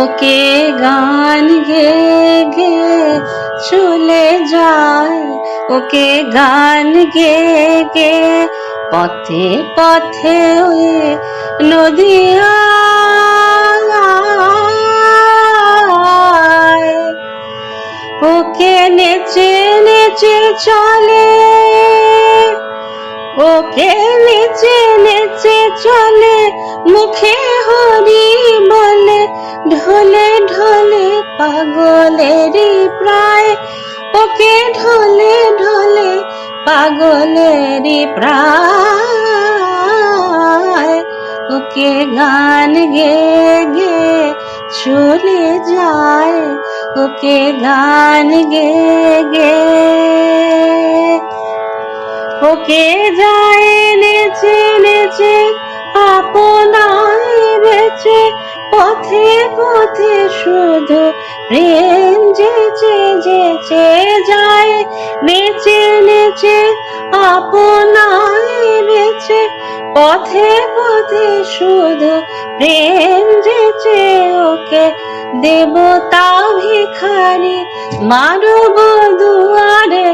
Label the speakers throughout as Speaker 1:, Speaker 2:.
Speaker 1: ওকে গান গে গে চলে যায়। ওকে গান গে গে পথে পথে ওই নদিয়া ওকে নেচে নেচে চলে, ওকে নেচে নেচে চলে, মুখে হরি বলে ঢলে ঢলে পাগলেরই প্রায়। ওকে ঢলে ঢলে পাগলেরই প্রায়। ওকে গান গে গে চলে যায়। ওকে গান গে গে ওকে যায় নেচে নেচে পথে পথে শুধু প্রেম যেচে যেচে যায়, নেচে নেচে আপনায় বেচে পথে পথে শুধু প্রেম যেচে ওকে দেবতা ভিখারি মানব দুয়ারে,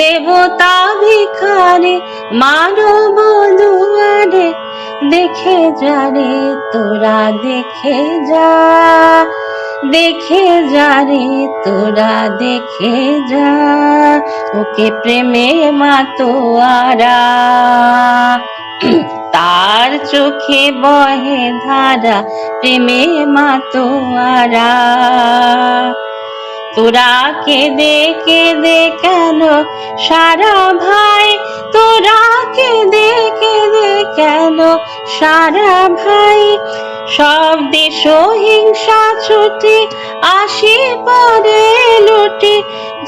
Speaker 1: দেবতা ভিখারি মানব দুয়ারে। দেখে যা রে, তোরা দেখে যা। দেখে যা রে, তোরা দেখে যা। ওকে প্রেমে মাতোয়ারা তার চোখে বহে ধারা, প্রেমে মাতোয়ারা তোরা কেঁদে কেঁদে কেন সারা ভাই তোরা কেঁদে কেঁদে কেন? সারা ভাই, সব দেশ হিংসা ছুটি আসি পরে লুটি,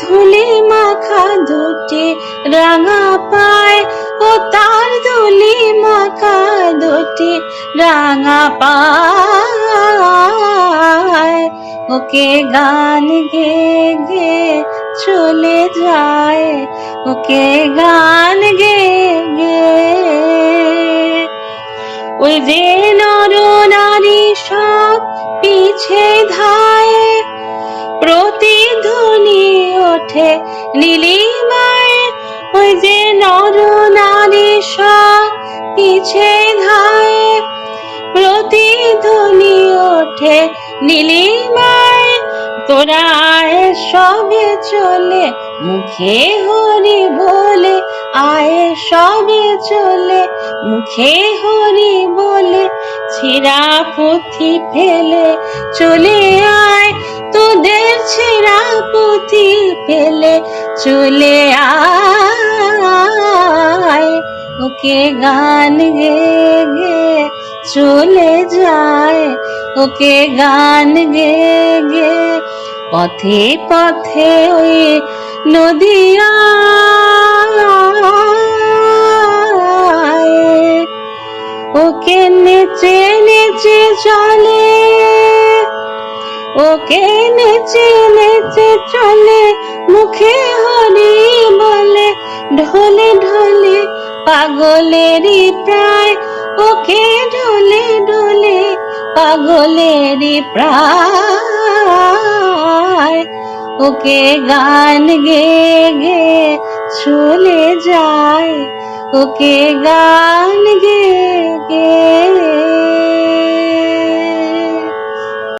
Speaker 1: ধুলি মাখা দুটি রাঙা পায় ও তার ধুলি মাখা দুটি রাঙা পায়। ওকে গান গে গে চলে যায় ওকে গান গে গে ওই যে নর নারী সব পিছে ধায় প্রতিধ্বনি ওঠে নীলিমায় ওই যে নর নারী সব পিছে ধায় প্রতিধ্বনি ওঠে নীলিমায় তোরা আয় সবে চলে, মুখে হরি বলে, আয় সবে চলে, মুখে হরি বলে, ছেঁড়া পুঁথি ফেলে, চলে আয় তোদের ছেঁড়া পুঁথি ফেলে, চলে আয় ওকে গান গে গে, চলে যায়, ওকে গান গে গে। পথে পথে ওই নদিয়া ওকে নেচে নেচে চলে। ওকে নেচে নেচে চলে। মুখে হরি বলে, ঢলে ঢলে, পাগলেরই প্রায়। ওকে ঢলে ঢলে, পাগলেরই প্রায়। যায় ওকে গান গে গে চলে যায় ওকে গান গে গে